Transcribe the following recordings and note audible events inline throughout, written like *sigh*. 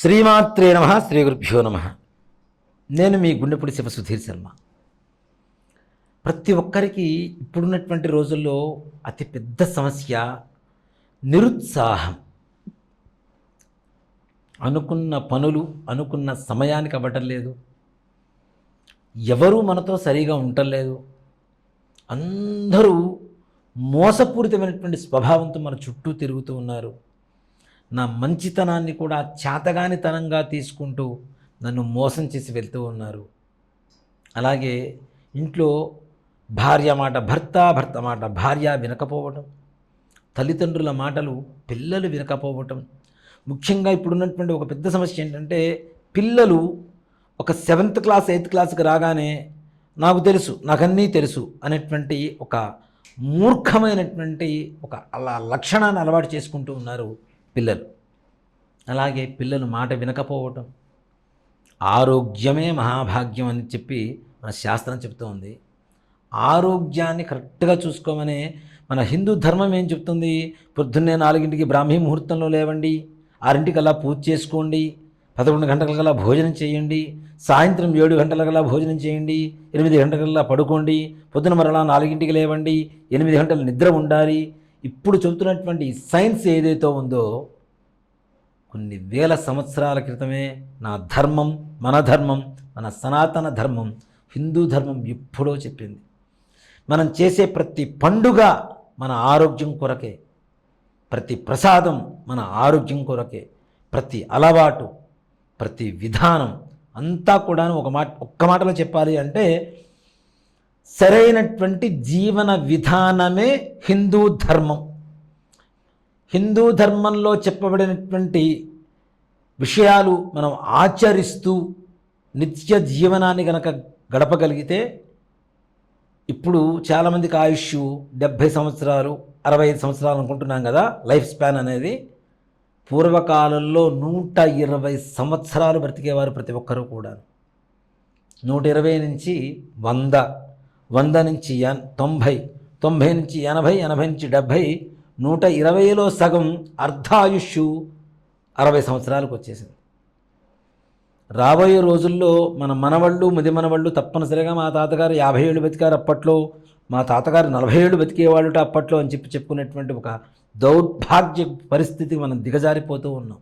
శ్రీమాత్రే నమ శ్రీ గురుభ్యో నమ. నేను మీ గుండెపూడి శివ సుధీర్ శర్మ. ప్రతి ఒక్కరికి ఇప్పుడున్నటువంటి రోజుల్లో అతిపెద్ద సమస్య నిరుత్సాహం. అనుకున్న పనులు అనుకున్న సమయానికి అవ్వటం లేదు. ఎవరు మనతో సరిగా ఉండలేదు అందరూ మోసపూరితమైనటువంటి స్వభావంతో మన చుట్టూ తిరుగుతూ ఉన్నారు. నా మంచితనాన్ని కూడా చేతగానితనంగా తీసుకుంటూ నన్ను మోసం చేసి వెళ్తూ ఉన్నారు. అలాగే ఇంట్లో భార్య మాట భర్త భర్త మాట భార్య వినకపోవటం తల్లిదండ్రుల మాటలు పిల్లలు వినకపోవటం ముఖ్యంగా ఇప్పుడున్నటువంటి ఒక పెద్ద సమస్య ఏంటంటే పిల్లలు ఒక సెవెంత్ క్లాస్ ఎయిత్ క్లాస్కి రాగానే నాకు తెలుసు నాకన్నీ తెలుసు అనేటువంటి ఒక మూర్ఖమైనటువంటి ఒక అలా లక్షణాన్ని అలవాటు చేసుకుంటూ ఉన్నారు. పిల్లలు. అలాగే పిల్లలు మాట వినకపోవటం. ఆరోగ్యమే మహాభాగ్యం అని చెప్పి మన శాస్త్రం చెప్తూ ఉంది. ఆరోగ్యాన్ని కరెక్ట్గా చూసుకోమనే మన హిందూ ధర్మం ఏం చెప్తుంది? పొద్దున్నే నాలుగింటికి బ్రాహ్మీ ముహూర్తంలో లేవండి. ఆరింటికల్లా పూజ చేసుకోండి. పదకొండు గంటలకల్లా భోజనం చేయండి. సాయంత్రం ఏడు గంటలకల్లా భోజనం చేయండి. ఎనిమిది గంటలకల్లా పడుకోండి. పొద్దున మరలా నాలుగింటికి లేవండి. ఎనిమిది గంటలు నిద్ర ఉండాలి. ఇప్పుడు చెబుతున్నటువంటి సైన్స్ ఏదైతే ఉందో కొన్ని వేల సంవత్సరాల క్రితమే నా ధర్మం మన ధర్మం మన సనాతన ధర్మం హిందూ ధర్మం ఎప్పుడో చెప్పింది. మనం చేసే ప్రతి పండుగ మన ఆరోగ్యం కొరకే ప్రతి ప్రసాదం మన ఆరోగ్యం కొరకే ప్రతి అలవాటు ప్రతి విధానం అంతా కూడా ఒక మాట ఒక్క మాటలో చెప్పాలి అంటే సరైనటువంటి జీవన విధానమే హిందూ ధర్మం. హిందూ ధర్మంలో చెప్పబడినటువంటి విషయాలు మనం ఆచరిస్తూ నిత్య జీవనాన్ని గనక గడపగలిగితే ఇప్పుడు చాలామందికి ఆయుష్ డెబ్భై సంవత్సరాలు అరవై ఐదు సంవత్సరాలు అనుకుంటున్నాం కదా లైఫ్ స్పాన్ అనేది. పూర్వకాలంలో నూట ఇరవై సంవత్సరాలు బ్రతికేవారు ప్రతి ఒక్కరూ కూడా నూట ఇరవై నుంచి వంద వంద నుంచి తొంభై తొంభై నుంచి ఎనభై ఎనభై నుంచి డెబ్భై నూట ఇరవైలో సగం అర్ధాయుష్ అరవై సంవత్సరాలకు వచ్చేసింది. రాబోయే రోజుల్లో మన మనవళ్ళు ముది మనవళ్ళు తప్పనిసరిగా మా తాతగారు యాభై ఏళ్ళు బతికారు అప్పట్లో మా తాతగారు నలభై ఏళ్ళు బతికేవాళ్ళుట అప్పట్లో అని చెప్పి చెప్పుకునేటువంటి ఒక దౌర్భాగ్య పరిస్థితి మనం దిగజారిపోతూ ఉన్నాం.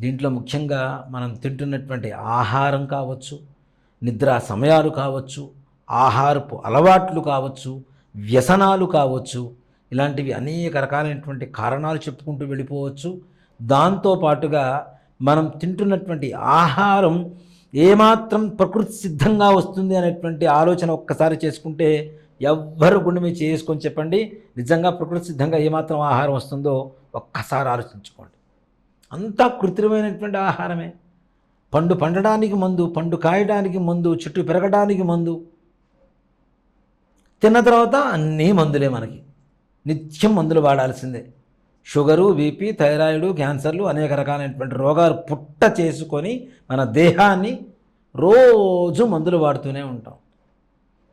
దీంట్లో ముఖ్యంగా మనం తింటున్నటువంటి ఆహారం కావచ్చు నిద్ర సమయాలు కావచ్చు ఆహారపు అలవాట్లు కావచ్చు వ్యసనాలు కావచ్చు ఇలాంటివి అనేక రకాలైనటువంటి కారణాలు చెప్పుకుంటూ వెళ్ళిపోవచ్చు. దాంతోపాటుగా మనం తింటున్నటువంటి ఆహారం ఏమాత్రం ప్రకృతి సిద్ధంగా వస్తుంది అనేటువంటి ఆలోచన ఒక్కసారి చేసుకుంటే ఎవ్వరు గుండె మీద చేసుకొని చెప్పండి నిజంగా ప్రకృతి సిద్ధంగా ఏమాత్రం ఆహారం వస్తుందో ఒక్కసారి ఆలోచించుకోండి. అంతా కృత్రిమైనటువంటి ఆహారమే. పండు పండడానికి మందు పండు కాయడానికి ముందు చెట్టు పెరగడానికి మందు. తిన్న తర్వాత అన్నీ మందులే మనకి. నిత్యం మందులు వాడాల్సిందే. షుగరు బీపీ థైరాయిడ్ క్యాన్సర్లు అనేక రకాలైనటువంటి రోగాలు పుట్ట చేసుకొని మన దేహాన్ని రోజు మందులు వాడుతూనే ఉంటాం.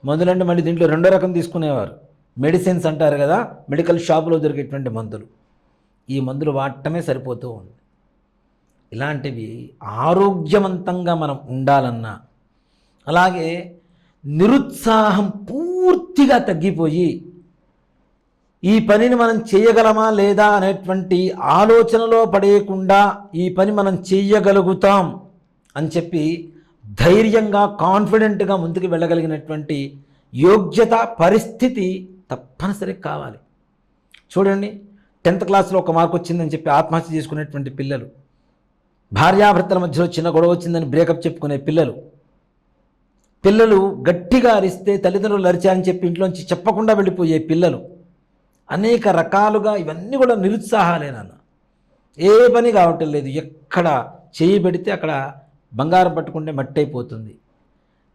మందులు అంటే మళ్ళీ దీంట్లో రెండో రకం తీసుకునేవారు. మెడిసిన్స్ అంటారు కదా మెడికల్ షాపులో దొరికేటువంటి మందులు. ఈ మందులు వాడటమే సరిపోతూ ఉంది. ఇలాంటివి ఆరోగ్యవంతంగా మనం ఉండాలన్నా అలాగే నిరుత్సాహం పూర్తిగా తగ్గిపోయి ఈ పనిని మనం చేయగలమా లేదా అనేటువంటి ఆలోచనలో పడేయకుండా ఈ పని మనం చేయగలుగుతాం అని చెప్పి ధైర్యంగా కాన్ఫిడెంట్గా ముందుకు వెళ్ళగలిగినటువంటి యోగ్యత పరిస్థితి తప్పనిసరి కావాలి. చూడండి టెన్త్ క్లాస్లో ఒక మార్క్ వచ్చిందని చెప్పి ఆత్మహత్య చేసుకునేటువంటి పిల్లలు. భార్యాభర్తల మధ్యలో చిన్న గొడవ వచ్చిందని బ్రేకప్ చెప్పుకునే పిల్లలు. పిల్లలు గట్టిగా అరిస్తే తల్లిదండ్రులు అరిచారని చెప్పి ఇంట్లోంచి చెప్పకుండా వెళ్ళిపోయే పిల్లలు. అనేక రకాలుగా ఇవన్నీ కూడా నిరుత్సాహాలేనన్న ఏ పని కావటం లేదు. ఎక్కడ చేయి పెడితే అక్కడ బంగారం పట్టుకుంటే మట్టి అయిపోతుంది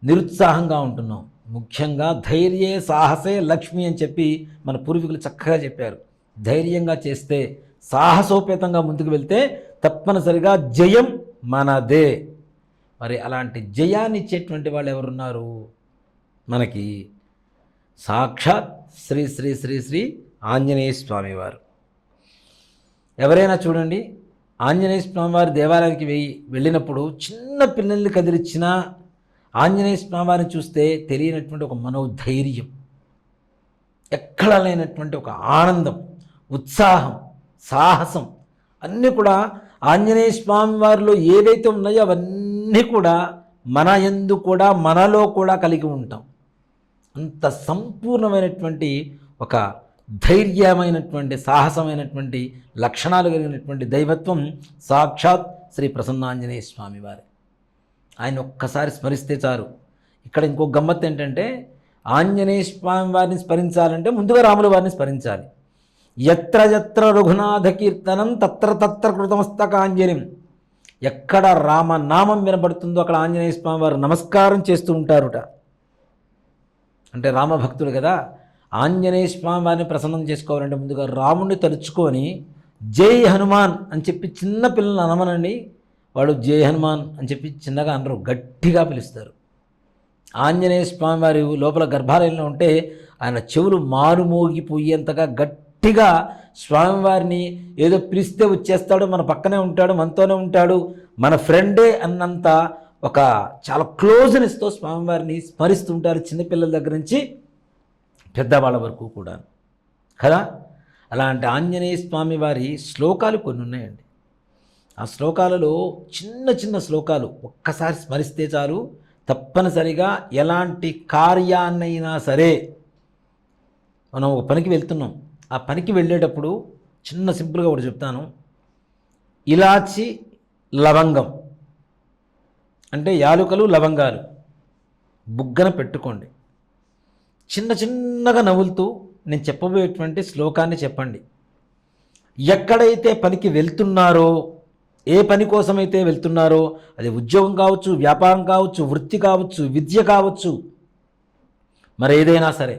నిరుత్సాహంగా ఉంటున్నాం. ముఖ్యంగా ధైర్యే సాహసే లక్ష్మి అని చెప్పి మన పూర్వీకులు చక్కగా చెప్పారు. ధైర్యంగా చేస్తే సాహసోపేతంగా ముందుకు వెళ్తే తప్పనిసరిగా జయం మనదే. మరి అలాంటి జయాన్ని ఇచ్చేటువంటి వాళ్ళు ఎవరున్నారు? మనకి సాక్షాత్ శ్రీ శ్రీ శ్రీ శ్రీ ఆంజనేయ స్వామివారు. ఎవరైనా చూడండి ఆంజనేయ స్వామివారి దేవాలయానికి వెయ్యి వెళ్ళినప్పుడు చిన్న పిల్లల్ని కదిలిచ్చిన ఆంజనేయ స్వామివారిని చూస్తే తెలియనటువంటి ఒక మనోధైర్యం ఎక్కడ లేనటువంటి ఒక ఆనందం ఉత్సాహం సాహసం అన్నీ కూడా ఆంజనేయ స్వామి వారిలో ఏవైతే ఉన్నాయో అవన్నీ కూడా మన ఎందు కూడా మనలో కూడా కలిగి ఉంటాం. అంత సంపూర్ణమైనటువంటి ఒక ధైర్యమైనటువంటి సాహసమైనటువంటి లక్షణాలు కలిగినటువంటి దైవత్వం సాక్షాత్ శ్రీ ప్రసన్నాంజనేయ స్వామి వారి ఆయన ఒక్కసారి స్మరిస్తే చాలు. ఇక్కడ ఇంకో గమ్మత్ ఏంటంటే ఆంజనేయ స్వామి వారిని స్మరించాలంటే ముందుగా రాముల వారిని స్మరించాలి. ఎత్ర ఎత్ర రఘునాథ కీర్తనం తత్ర తత్ర కృతమస్తకాంజలిం. ఎక్కడ రామనామం వినబడుతుందో అక్కడ ఆంజనేయ స్వామి వారు నమస్కారం చేస్తూ ఉంటారుట. అంటే రామభక్తుడు కదా ఆంజనేయ స్వామి వారిని ప్రసన్నం చేసుకోవాలంటే ముందుగా రాముడిని తలుచుకొని జై హనుమాన్ అని చెప్పి చిన్న పిల్లల్ని అనమనండి. వాడు జై హనుమాన్ అని చెప్పి చిన్నగా అనరు గట్టిగా పిలుస్తారు. ఆంజనేయ స్వామి వారి లోపల గర్భాలయంలో ఉంటే ఆయన చెవులు మారుమోగిపోయేంతగా గట్టిగా స్వామివారిని ఏదో పిలిస్తే వచ్చేస్తాడు మన పక్కనే ఉంటాడు మనతోనే ఉంటాడు. మన ఫ్రెండే అన్నంత ఒక చాలా క్లోజ్నెస్తో స్వామివారిని స్మరిస్తుంటారు చిన్నపిల్లల దగ్గర నుంచి పెద్దవాళ్ళ వరకు కూడా. కదా? అలాంటి ఆంజనేయ స్వామి వారి శ్లోకాలు కొన్ని ఉన్నాయండి. ఆ శ్లోకాలలో చిన్న చిన్న శ్లోకాలు ఒక్కసారి స్మరిస్తే చాలు. తప్పనిసరిగా ఎలాంటి కార్యాన్నైనా సరే మనం ఒక పనికి వెళ్తున్నాం. ఆ పనికి వెళ్ళేటప్పుడు చిన్న సింపుల్గా ఒకటి చెప్తాను. ఇలాచి లవంగం. అంటే యాలుకలు లవంగాలు బుగ్గన పెట్టుకోండి. చిన్న చిన్నగా నవ్వులుతూ నేను చెప్పబోయేటువంటి శ్లోకాన్ని చెప్పండి. ఎక్కడైతే పనికి వెళ్తున్నారో ఏ పని కోసమైతే వెళ్తున్నారో అది ఉద్యోగం కావచ్చు వ్యాపారం కావచ్చు వృత్తి కావచ్చు విద్య కావచ్చు మరి ఏదైనా సరే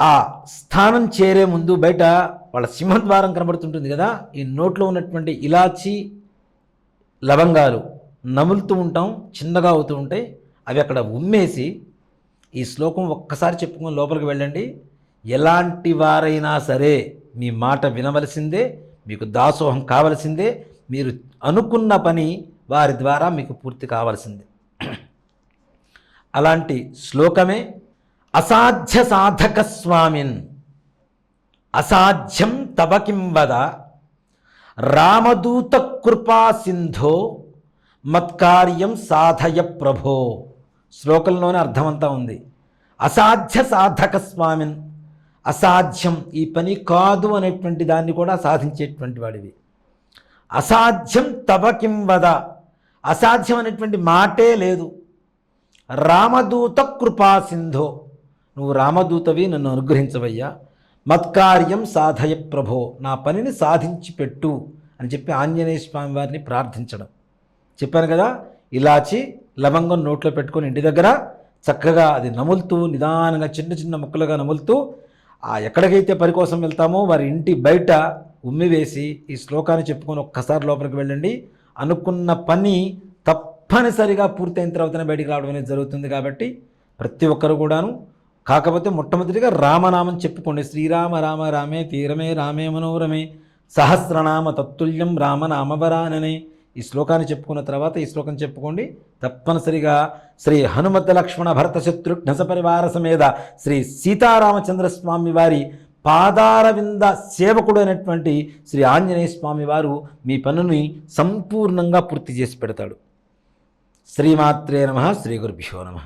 ఆ స్థానం చేరే ముందు బయట వాళ్ళ సింహద్వారం కనబడుతుంటుంది కదా ఈ నోట్లో ఉన్నటువంటి ఇలాచి లవంగాలు నములుతూ ఉంటాం చిన్నగా అవుతూ ఉంటాయి. అవి అక్కడ ఉమ్మేసి ఈ శ్లోకం ఒక్కసారి చెప్పుకొని లోపలికి వెళ్ళండి. ఎలాంటి వారైనా సరే మీ మాట వినవలసిందే మీకు దాసోహం కావలసిందే మీరు అనుకున్న పని వారి ద్వారా మీకు పూర్తి కావాల్సిందే. *clears throat* అలాంటి శ్లోకమే అసాధ్య సాధక స్వామిన్. అసాధ్యం తవ కిం వద? రామదూత కృపా సింధో మత్కార్యం సాధయ ప్రభో. శ్లోకంలోనే అర్థమంతా ఉంది. అసాధ్య సాధక స్వామిన్. అసాధ్యం ఈ పని కాదు అనేటువంటి దాన్ని కూడా సాధించేటువంటి వాడివి. అసాధ్యం తవ కిం వద? అసాధ్యం అనేటువంటి మాటే లేదు. రామదూత కృపా సింధో నువ్వు రామదూతవి నన్ను అనుగ్రహించవయ్యా. మత్కార్యం సాధయ ప్రభో నా పనిని సాధించి పెట్టు అని చెప్పి ఆంజనేయ స్వామి వారిని ప్రార్థించడం. చెప్పాను కదా ఇలాచి లవంగం నోట్లో పెట్టుకొని ఇంటి దగ్గర చక్కగా అది నములుతూ నిదానంగా చిన్న చిన్న ముక్కలుగా నములుతూ ఆ ఎక్కడికైతే పని కోసం వెళ్తామో వారి ఇంటి బయట ఉమ్మి వేసి ఈ శ్లోకాన్ని చెప్పుకొని ఒక్కసారి లోపలికి వెళ్ళండి. అనుకున్న పని తప్పనిసరిగా పూర్తయిన తర్వాతనే బయటికి రావడం అనేది జరుగుతుంది కాబట్టి ప్రతి ఒక్కరు కూడాను కాకపోతే మొట్టమొదటిగా రామనామం చెప్పుకోండి. శ్రీరామ రామ రామే తీరమే రామే మనోరమే సహస్రనామ తత్తుల్యం రామనామవరాననే ఈ శ్లోకాన్ని చెప్పుకున్న తర్వాత ఈ శ్లోకం చెప్పుకోండి. తప్పనిసరిగా శ్రీ హనుమత లక్ష్మణ భరత శత్రుఘ్న సపరివార సమేత శ్రీ సీతారామచంద్ర స్వామి వారి పాదారవింద సేవకుడు అయినటువంటి శ్రీ ఆంజనేయ స్వామి వారు మీ పనుని సంపూర్ణంగా పూర్తి చేసి పెడతాడు. శ్రీమాత్రే నమ శ్రీ గురుభ్యో నమ.